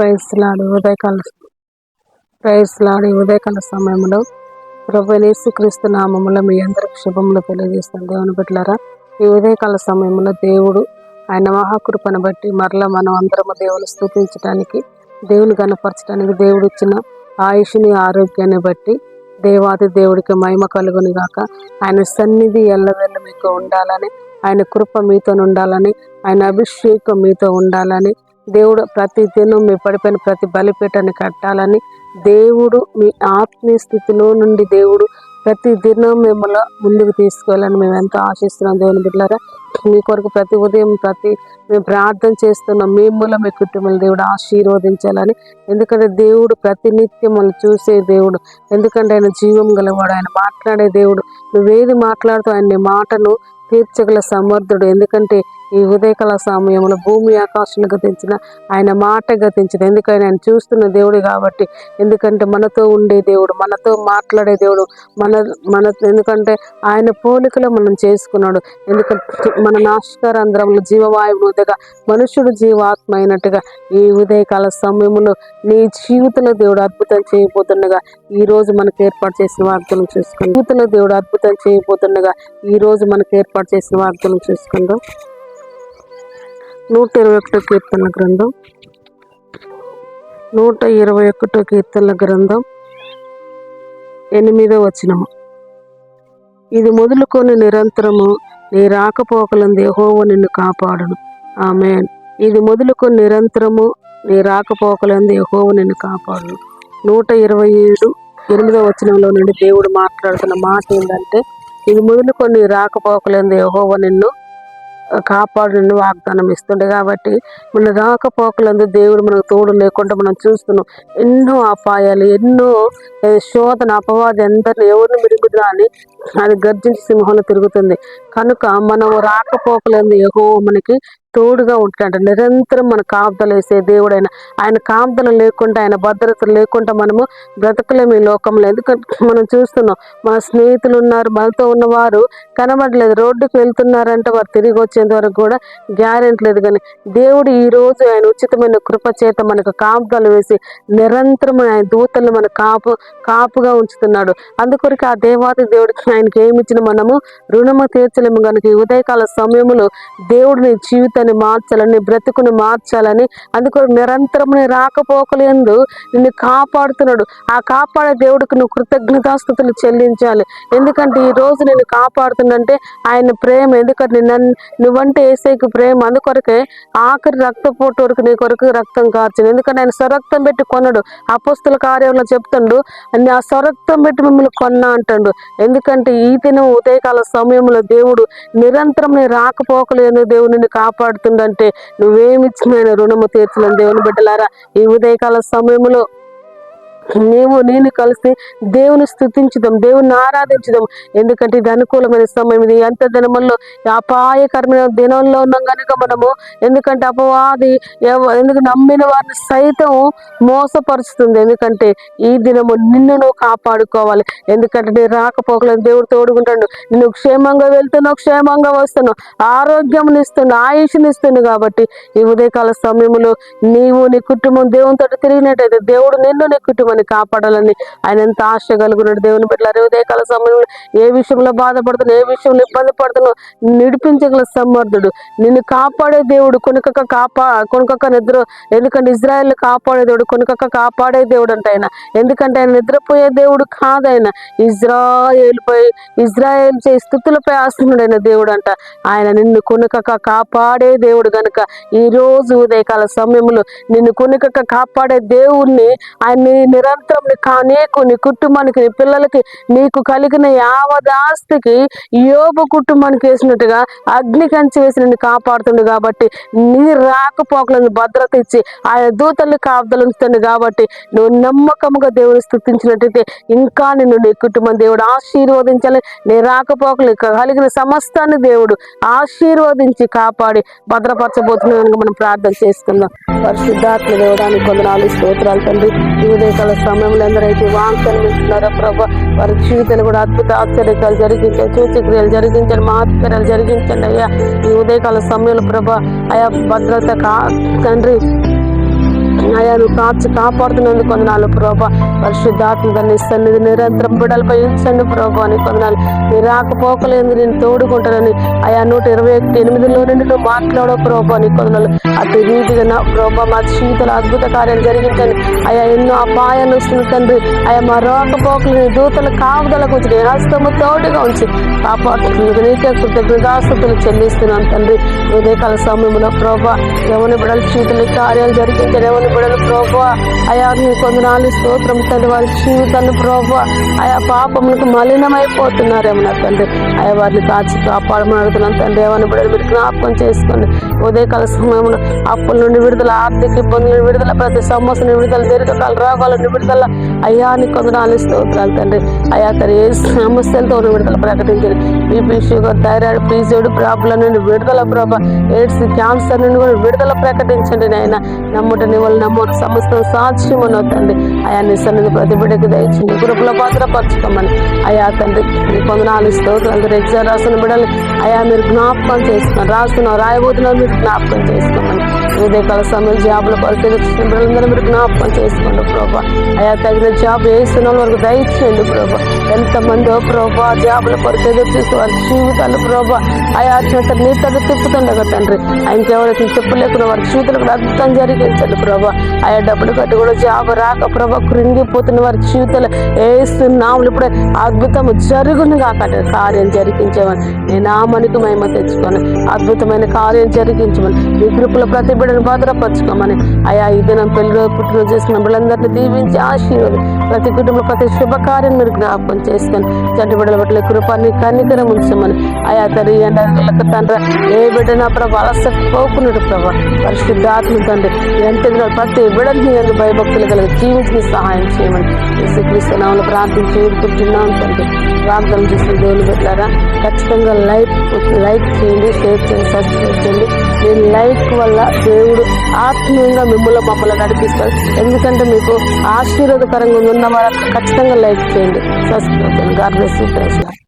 క్రైస్తలాడు ఉదయకాల క్రైస్తలాడు ఉదయకాల సమయంలో ప్రభు క్రీస్తు నామములో మీ అందరికి శుభములు తెలియజేస్తాను. దేవుని బిడ్డలారా ఈ ఉదయకాల సమయంలో దేవుడు ఆయన మహాకృపను బట్టి మరలా మనం అందరము దేవుని స్థుతించడానికి దేవుని కనపరచడానికి దేవుడు ఇచ్చిన ఆయుష్ని ఆరోగ్యాన్ని బట్టి దేవాది దేవుడికి మహిమ కలుగుని గాక. ఆయన సన్నిధి ఎల్లవెల్ల మీకు ఉండాలని ఆయన కృప మీతో ఉండాలని ఆయన అభిషేకం మీతో ఉండాలని దేవుడు ప్రతి దినం మీ పడిపోయిన ప్రతి బలిపీఠాన్ని కట్టాలని దేవుడు మీ ఆత్మీయ స్థితిలో నుండి దేవుడు ప్రతి దినం మిమ్మల్ని ముందుకు తీసుకెళ్ళాలని మేము ఎంతో ఆశిస్తున్నాం. దేవుని బిడ్డారా మీ కొరకు ప్రతి ఉదయం ప్రతి మేము ప్రార్థన చేస్తున్నాం మీ మూలం మీ కుటుంబం దేవుడు ఆశీర్వదించాలని. ఎందుకంటే దేవుడు ప్రతి నిత్యం మనం చూసే దేవుడు. ఎందుకంటే ఆయన జీవం గలవాడు ఆయన మాట్లాడే దేవుడు. నువ్వేది మాట్లాడుతూ ఆయన నీ మాటను తీర్చగల సమర్థుడు. ఎందుకంటే ఈ ఉదయకాల సమయంలో భూమి ఆకాశం గతించిన ఆయన మాట గతించింది ఎందుకని ఆయన చూస్తున్న దేవుడు కాబట్టి ఎందుకంటే మనతో ఉండే దేవుడు మనతో మాట్లాడే దేవుడు మన మన ఎందుకంటే ఆయన పోలికలో మనం చేసుకున్నాడు. ఎందుకంటే మన నాశకరంధ్రంలో జీవవాయువు ఉదయగా మనుషుడు జీవాత్మ అయినట్టుగా ఈ ఉదయకాల సమయంలో నీ జీవితంలో దేవుడు అద్భుతం చేయబోతుండగా ఈ రోజు మనకు ఏర్పాటు చేసిన వార్తలను చూసుకుందాం. జీవితంలో దేవుడు అద్భుతం చేయబోతుండగా ఈ రోజు మనకు ఏర్పాటు చేసిన వార్తలను చూసుకుందాం. నూట ఇరవై ఒకటో కీర్తన గ్రంథం. నూట ఇరవై ఒకటో కీర్తనల గ్రంథం. ఎనిమిదో వచనము. ఇది మొదలుకొని నిరంతరము నీ రాకపోకలందు యెహోవా నిన్ను కాపాడును. ఆమె ఇది మొదలుకొని నిరంతరము నీ రాకపోకలందు యెహోవా నిన్ను కాపాడును. నూట ఇరవై ఏడు ఎనిమిదో వచనంలో నుండి దేవుడు మాట్లాడుతున్న మాట ఏంటంటే ఇది మొదలుకొని నీ రాకపోకలందు నిన్ను కాపాడుని వాగ్దానం ఇస్తుండే కాబట్టి మన రాకపోకలందు దేవుడు మనకు తోడు లేకుండా మనం చూస్తున్నాం. ఎన్నో అపాయాలు ఎన్నో శోధన అపవాది ఎందరిని ఎవరిని మిరుగుదా అని అది గర్జించి సింహంలో తిరుగుతుంది. కనుక మనం రాకపోకలందు ఎగో మనకి తోడుగా ఉంటాడు నిరంతరం మన కాపుదలు వేసే దేవుడైన ఆయన కాపుదలు లేకుండా ఆయన భద్రత లేకుండా మనము బ్రతకలేము ఈ లోకంలో. ఎందుకంటే మనం చూస్తున్నాం మన స్నేహితులు ఉన్నారు మనతో ఉన్నవారు కనబడలేదు రోడ్డుకి వెళ్తున్నారంటే వారు తిరిగి వచ్చేంత వరకు కూడా గ్యారెంటీ లేదు. కానీ దేవుడు ఈ రోజు ఆయన ఉచితమైన కృప చేత మనకు కాపుదలు వేసి నిరంతరం ఆయన దూతలను మన కాపు కాపుగా ఉంచుతున్నాడు. అందుకొరకు ఆ దేవాది దేవుడికి ఆయనకి ఏమి ఇచ్చిన మనము రుణము తీర్చలేము. కనుక ఈ ఉదయకాల సమయంలో దేవుడిని జీవితం జీవితాన్ని మార్చాలని నీ బ్రతుకుని మార్చాలని అందుకొరకు నిరంతరం నీ రాకపోకలేందు నిన్ను కాపాడుతున్నాడు. ఆ కాపాడే దేవుడికి నువ్వు కృతజ్ఞతాస్థుతులు చెల్లించాలి. ఎందుకంటే ఈ రోజు నేను కాపాడుతుందంటే ఆయన ప్రేమ. ఎందుకంటే నన్ను నువ్వంటే ఏసైకి ప్రేమ. అందుకొరకే ఆఖరి రక్తపోటు వరకు నీ కొరకు రక్తం కార్చింది. ఎందుకంటే ఆయన స్వరక్తం పెట్టి కొనడు అపస్తుల కార్యంలో చెప్తుండు ఆ స్వరక్తం పెట్టి మిమ్మల్ని కొన్నా అంటాడు. ఎందుకంటే ఈ దినం ఉదయకాల సమయంలో దేవుడు నిరంతరం నీ రాకపోకలేదు దేవుడిని కాపాడు మాట్లాడుతుందంటే నువ్వేమిచ్చిన రుణము తీర్చలేని దేవుని బిడ్డలారా? ఈ ఉదయకాల సమయంలో నీవు నేను కలిసి దేవుని స్థుతించుదాం దేవుని ఆరాధించుదాం. ఎందుకంటే ఇది అనుకూలమైన సమయం. ఇది ఎంత దినముల్లో అపాయకరమైన దినంలో ఉన్నాం కనుక మనము. ఎందుకంటే అపవాది ఎందుకు నమ్మిన వారిని సైతం మోసపరుస్తుంది. ఎందుకంటే ఈ దినము నిన్ను నువ్వు కాపాడుకోవాలి. ఎందుకంటే నీ రాకపోకలేదు దేవుడు తోడుకుంటాడు నువ్వు క్షేమంగా వెళ్తున్నావు క్షేమంగా వస్తున్నావు. ఆరోగ్యం ఇస్తుండు ఆయుష్ని ఇస్తుంది కాబట్టి ఈ ఉదయకాల సమయంలో నీవు నీ కుటుంబం దేవునితో తిరిగినట్టయితే దేవుడు నిన్ను నీ కుటుంబం కుటుంబాన్ని కాపాడాలని ఆయన ఎంత ఆశ కలుగున్నాడు. దేవుని బిడ్డలారు ఉదయకాల సమయంలో ఏ విషయంలో బాధపడుతున్నా ఏ విషయంలో ఇబ్బంది పడుతున్నావు నిడిపించగల సమర్థుడు. నిన్ను కాపాడే దేవుడు కొనుకక్క కాపా కొనుకక నిద్ర ఎందుకంటే ఇజ్రాయెల్ కాపాడే దేవుడు కొనుకక కాపాడే దేవుడు అంట ఆయన. ఎందుకంటే ఆయన నిద్రపోయే దేవుడు కాదైన ఇజ్రాయేల్పై ఇజ్రాయేల్ చే స్థుతులపై ఆసనుడైన దేవుడు అంట. ఆయన నిన్ను కొనుకక్క కాపాడే దేవుడు గనుక ఈ రోజు ఉదయకాల సమయంలో నిన్ను కొనుకక కాపాడే దేవుణ్ణి ఆయన నీ నిరంతరం నీ కా- నీకు నీ కుటుంబానికి నీ పిల్లలకి నీకు కలిగిన యావదాస్తికి యోబు కుటుంబానికి వేసినట్టుగా అగ్ని కంచి వేసి నిన్ను కాపాడుతుంది కాబట్టి నీ రాకపోకలను భద్రత ఇచ్చి ఆయన దూతల్ని కాపుదలుంచుతుంది కాబట్టి నువ్వు నమ్మకముగా దేవుని స్థుతించినట్టయితే ఇంకా నిన్ను నీ కుటుంబం దేవుడు ఆశీర్వదించాలి. నీ రాకపోకలు కలిగిన సమస్తాన్ని దేవుడు ఆశీర్వదించి కాపాడి భద్రపరచబోతున్నాను మనం ప్రార్థన చేసుకుందాం. పరిశుద్ధాత్మ దేవడానికి కొందనాలు స్తోత్రాలు తండ్రి. ఈ ఉదయకాల సమయంలో ఎందరైతే వాంఛలు వింటున్నారో ప్రభా వారి జీవితాలు కూడా అద్భుత ఆశ్చర్యకాలు జరిగించారు సూచక్రియలు జరిగించండి మహత్కర్యాలు జరిగించండి అయ్యా. ఈ ఉదయకాల సమయంలో ప్రభా అయా భద్రత కా తండ్రి అయా నువ్వు కాచి కాపాడుతున్నందుకు కొందనాలు ప్రభా. పరిశుద్ధాత్మ దాన్ని సన్నిధి నిరంతరం బిడలపై ఉంచండి ప్రభా అని కొందనాలు నీ రాకపోకలేదు నేను తోడుకుంటానని అయా నూట ఇరవై ఎనిమిదిలో నుండి నువ్వు మాట్లాడో ప్రభా అని కొందనాలు అటు రీతిగా నా ప్రభా మా జీవితంలో అద్భుత కార్యాలు జరిగించండి అయా ఎన్నో అపాయాలు వస్తున్న తండ్రి. అయా మా రాకపోకలు నీ దూతల కాపుదలకు ఉంచి హస్తము తోడుగా ఉంచి కాపాడుతున్నందుకు నీకే కృతజ్ఞతాస్తుతులు చెల్లిస్తున్నాను తండ్రి. ఉదయకాల సమయంలో ప్రభా ఎవరి బిడల జీవితంలో కార్యాలు జరిగించారు ఎవరి బిడలు ప్రభా అయా నీ కొందనాలు స్తోత్రం తండ్రి. వారి జీవితాన్ని ప్రభా ఆయా పాపములకు మలినమైపోతున్నారేమో నా తండ్రి. అయా వారిని కాచి కాపాడమని అడుగుతున్నాను తండ్రి. ఏమని బిడ్డలు మీరు జ్ఞాపకం చేసుకోండి. ఉదయకాల సమయంలో అప్పుల నుండి విడుదల ఆర్థిక ఇబ్బందుల విడుదల ప్రతి సమస్య విడుదల దీర్ఘకాల రోగాల విడుదల. అయ్యా నీ కొందనాలు స్తోత్రాలు తండ్రి. అయ్యా తన ఏ సమస్యలతో విడుదల ప్రకటించండి BP sugar thyroid PCOD problem నుండి విడుదల ప్రభ. ఎయిడ్స్ క్యాన్సర్ నుండి కూడా విడుదల ప్రకటించండి నాయన. నమ్ముట నివల్ నమ్ముట సమస్త సాక్ష్యం తండ్రి. అయా నీ సన్నిధి ప్రతి బిడ్డకి దయచింది గ్రూపుల పాత్ర పరచుకోమని అయా తండ్రి నీ కొందనాలు స్తోత్రాలు ఎగ్జామ్ రాసిన బిడ్డలు అయా మీరు జ్ఞాపకం చేసుకున్నారు రాస్తున్నారు రాయబోతున్నారు మీరు జ్ఞాపకం చేసుకోమని. ఉదయకాల సమయం జాబ్ల పరిస్థితి బిడ్డలందరూ మీరు జ్ఞాపకం చేసుకోండి ప్రభా. అయా తగిన జాబ్ వేస్తున్న వరకు దయచేయండి ప్రభా. ఎంతమందో ప్రభా జాబ్ల పరిస్థితి ఎదురు చూసి వారి జీవితాలు ప్రభా. అయా నీ తగ్గ తిప్పుతుండగా తండ్రి. ఇంకెవరికి చెప్పలేకుండా వారి జీవితాలకు అద్భుతం జరిగించండి ప్రభా. ఆయా డబ్బులు కట్టి కూడా జాబ్ రాక ప్రభా కృంగిపోతున్న వారి జీవితాలు వేస్తున్నాములు ఇప్పుడే అద్భుతం జరుగును కాక కార్యం జరిగించమని నేను మనిషి మేము తెచ్చుకొని అద్భుతమైన కార్యం జరిగించమని మీ కృపల ప్రతి బిడ్డను భద్రపరచుకోమని. అయా ఈ దినం పెళ్ళి పుట్టినరోజు చేసుకున్న బిడ్డలందరినీ దీవించి ఆశీర్వదం. ప్రతి కుటుంబం ప్రతి శుభకార్యం మీరు జ్ఞాపకం చేసుకొని చంటి బిడ్డల పట్ల కృపాన్ని కన్నికరం ఉంచమని. అయా తరి అంటే తండ్రి ఏ బిడ్డ నా ప్రభా అలసట పోకున్నట్టు ప్రభా పరిశుద్ధాత్మ తండ్రి ఎంత దినాలు ప్రతి బిడ్డని ఎందుకు భయభక్తులు కలిగి జీవించి సహాయం చేయమని యేసుక్రీస్తు ప్రార్థించి వేడుకుంటున్నాను తండ్రి. ప్రార్థన చేసిన దేవుని పెట్టారా ఖచ్చితంగా లైక్ లైక్ చేయండి షేర్ చేయండి సబ్స్క్రైబ్ చేయండి. మీ లైక్ వల్ల దేవుడు ఆత్మీయంగా మిమ్మల్ని మమ్మల్ని నడిపిస్తారు. ఎందుకంటే మీకు ఆశీర్వాదకరంగా ఉన్న వాళ్ళకి ఖచ్చితంగా లైక్ చేయండి. సబ్స్క్రైబ్ చేయండి గాడ్ బ్లెస్ యూ.